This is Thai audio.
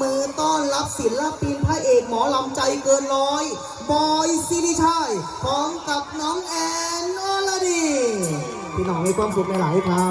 มือต้อนรับศิลปินพระเอกหมอลำใจเกินร้อย บอยซิริชัยพร้อมกับน้องแอนอลดี พี่น้องมีความสุขในหลายครั